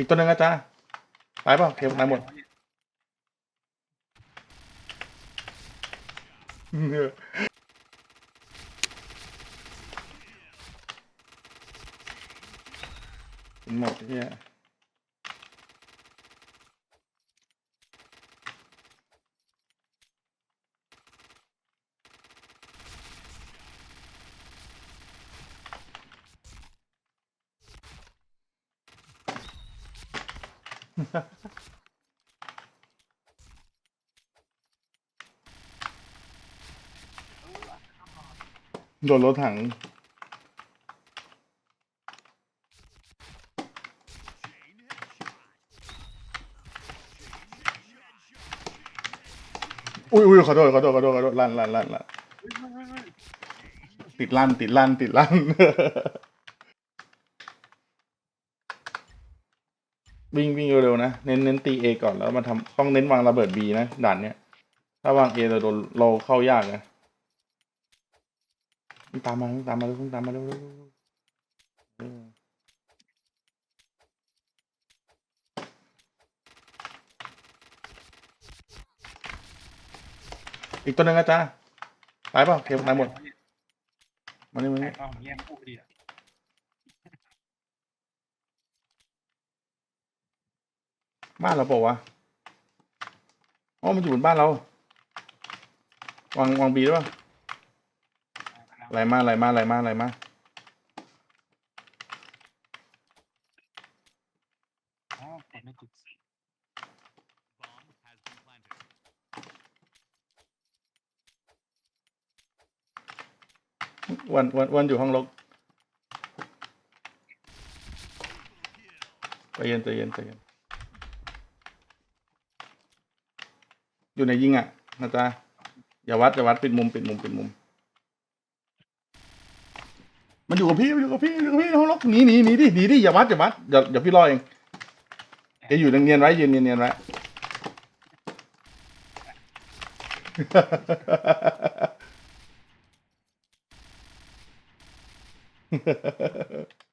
อีกตัวหนึ่งอาจารย์ตายเปล่าเทมตายหมดหมดเนี่ย โดนรถถัง อุ้ยอุ้ยขอโทษขอโทษขอโทษขอโทษลั่นลั่นลั่นลั่นติดลั่นติดลั่นติดลั่น วิ่งวิ่งเร็วๆนะ เน้นเน้นตีเอก่อนแล้วมาทำต้องเน้นวางระเบิดบีนะ ด่านเนี้ย ถ้าวางเอเราโดนเราเข้ายากนะตามมาตามมาเร็วตามมาเร็วอีกตัวหนึ่งอาจารย์ตายเปล่าเคมตายหมดมานี่มาแต่นี่ก็ผมแยกคู่ดีอะ บ้านเราเปล่าวะอ๋อมันอยู่บนบ้านเรา วางวางบีได้ป่ะไหลมาไหลมาไหลมาไหลมาอ๋อแต่ไม่จุดสี่วันวันวันอยู่ห้องลกใจเย็นใจเย็นใจเย็น อยู่ในยิงอะนะจ๊ะอย่าวัดอย่าวัดปิดมุมปิดมุมปิดมุม มันอยู่กับพี่มันอยู่กับพี่อยู่กับพี่ในห้องลกหนีหนีหนีดิหนีดิอย่าวัดอย่าวัดเดี๋ยวเดี๋ยวพี่รอเองเดี๋ยวอยู่เนียนๆไว้ยืนเนียนๆไว้